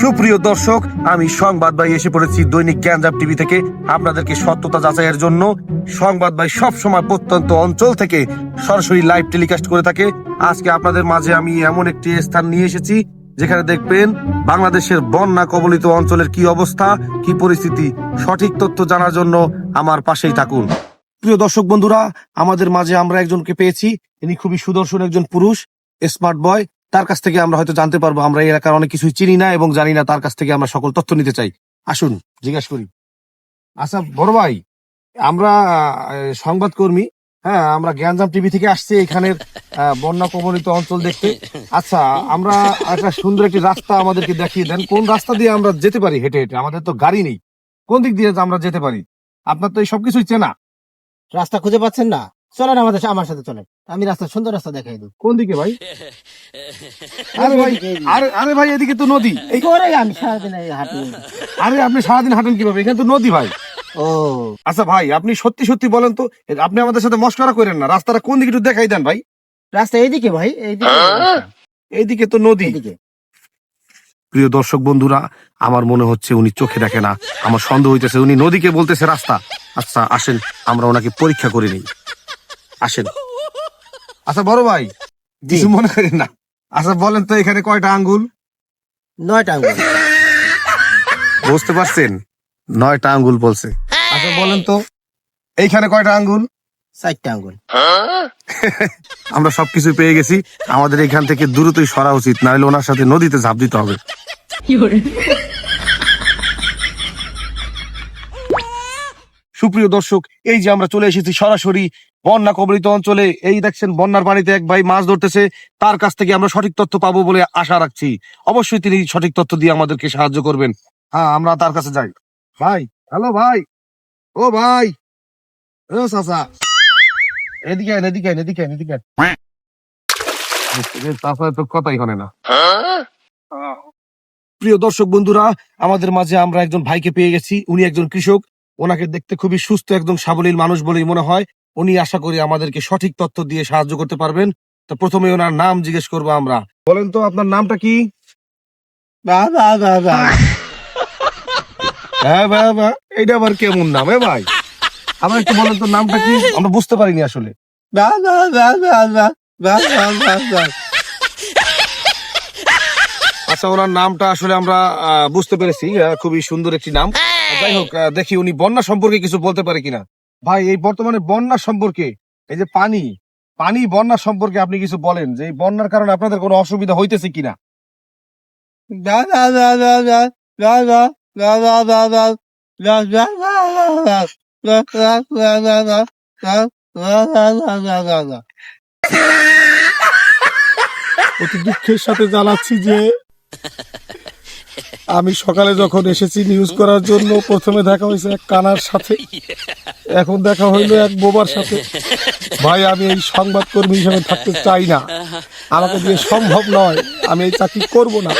সুপ্রিয় দর্শক, আমি সংবাদ ভাই এসে পড়েছি দৈনিক গ্যাঞ্জাম টিভি থেকে। আপনাদেরকে সত্যতা যাচাইয়ের জন্য সংবাদ ভাই সবসময় প্রত্যন্ত অঞ্চল থেকে সরাসরি লাইভ টেলিকাস্ট করে থাকে। আজকে আপনাদের মাঝে আমি এমন একটি স্থান নিয়ে এসেছি, যেখানে দেখবেন বাংলাদেশের বন্যা কবলিত অঞ্চলের কি অবস্থা, কি পরিস্থিতি, সঠিক তথ্য জানার জন্য আমার পাশেই থাকুন। প্রিয় দর্শক বন্ধুরা, আমাদের মাঝে আমরা একজনকে পেয়েছি। ইনি খুবই সুদর্শন একজন পুরুষ স্মার্ট বয় তার কাছ থেকে আমরা হয়তো জানতে পারব, আমরা এই এলাকার অনেক কিছুই চিনি না এবং জানি না তার কাছ থেকে আমরা সকল তথ্য নিতে চাই। আসুন, জিজ্ঞেস করি। আচ্ছা বড় ভাই, আমরা সংবাদকর্মী হ্যাঁ আমরা জ্ঞানজাম টিভি থেকে আসছি এখানের বন্যা কবলিত অঞ্চল দেখতে। আচ্ছা আমরা একটা সুন্দর একটি রাস্তা আমাদেরকে দেখিয়ে দেন। কোন রাস্তা দিয়ে আমরা যেতে পারি হেঁটে হেঁটে? আমাদের তো গাড়ি নেই। কোন দিক দিয়ে আমরা যেতে পারি? আপনার তো এই সবকিছুই চেনা। রাস্তা খুঁজে পাচ্ছেন না? চলেন আমাদের আমার সাথে চলেন। আমি রাস্তা সুন্দর রাস্তা দেখাই দেবো। কোন দিকে ভাই? আরে ভাই আরে আরে ভাই এদিকে তো নদী। এই করে আমি সারাদিন এই হাঁটি। আরে আপনি সারাদিন হাঁটেন কীভাবে? এখানে তো নদী ভাই। ও। আচ্ছা ভাই আপনি সত্যি সত্যি বলেন তো আপনি আমাদের সাথে মস্করা করেন না। রাস্তাটা কোন দিকে একটু দেখাই দেন ভাই। রাস্তা এইদিকে ভাই এইদিকে। এইদিকে তো নদী। এইদিকে। প্রিয় দর্শক বন্ধুরা আমার মনে হচ্ছে উনি চোখে দেখে না। আমার সন্দেহ হইতেছে উনি নদীকে বলতেছে রাস্তা। আচ্ছা আসেন আমরা ওনাকে পরীক্ষা করে নিই। আসেন। আচ্ছা বড় ভাই কিছু মনে করেন না। আচ্ছা বলেন তো এখানে কয়টা আঙ্গুল? নয়টা আঙ্গুল। বুঝতে পারছেন? নয়টা আঙ্গুল বলছে। আচ্ছা বলেন তো এইখানে কয়টা আঙ্গুল? চারটা আঙ্গুল। আমরা সবকিছু পেয়ে গেছি। আমাদের এখান থেকে দ্রুতই সরা উচিত না হলে ওনার সাথে নদীতে ঝাঁপ দিতে হবে। সুপ্রিয় দর্শক এই যে আমরা চলে এসেছি সরাসরি বন্যা কবলিত অঞ্চলে এই দেখছেন বন্যার পানিতে এক ভাই মাছ ধরতেছে তার কাছ থেকে আমরা সঠিক তথ্য পাবো বলে আশা রাখছি। অবশ্যই তিনি সঠিক তথ্য দিয়ে আমাদেরকে সাহায্য করবেন। হ্যাঁ আমরা তার কাছে যাই। ভাই হ্যালো ভাই। ও ভাই। ও চাচা। এদিকে এদিকে এদিকে আয়, এদিকে চাচা তো কথাই হনে না। প্রিয় দর্শক বন্ধুরা আমাদের মাঝে আমরা একজন ভাইকে পেয়ে গেছি। উনি একজন কৃষক। ওনাকে দেখতে খুবই সুস্থ একদম সাবলীল মানুষ বলেই মনে হয়। উনি আশা করি আমাদেরকে সঠিক তথ্য দিয়ে সাহায্য করতে পারবেন। তো প্রথমে ওনার নাম জিজ্ঞেস করব আমরা। বলেন তো আপনার নামটা কি? হ্যাঁ ভাই ভাই এইটা আবার কেমন নাম এ ভাই? আমার একটু বলেন তো নামটা কি? আমরা বুঝতে পারিনি আসলে। আচ্ছা ওনার নামটা আসলে আমরা বুঝতে পেরেছি। খুবই সুন্দর একটি নাম। যাই হোক দেখি উনি বন্যা সম্পর্কে কিছু বলতে পারে কিনা ভাই এই বর্তমানে বন্যা সম্পর্কে এই যে পানি পানি বন্যা সম্পর্কে আপনি কিছু বলেন যে এই বন্যার কারণে আপনাদের কোনো অসুবিধা হইতেছে কিনা অতি দুঃখের সাথে জানাচ্ছি যে আমি সকালে যখন এসেছি নিউজ করার জন্য, প্রথমে দেখা হয়েছে এক কানার সাথে। এখন দেখা হইল এক বোবার সাথে। ভাই, আমি এই সংবাদকর্মী হিসেবে থাকতে চাই না। আমাকে দিয়ে সম্ভব নয়। আমি এই চাকরি করব না।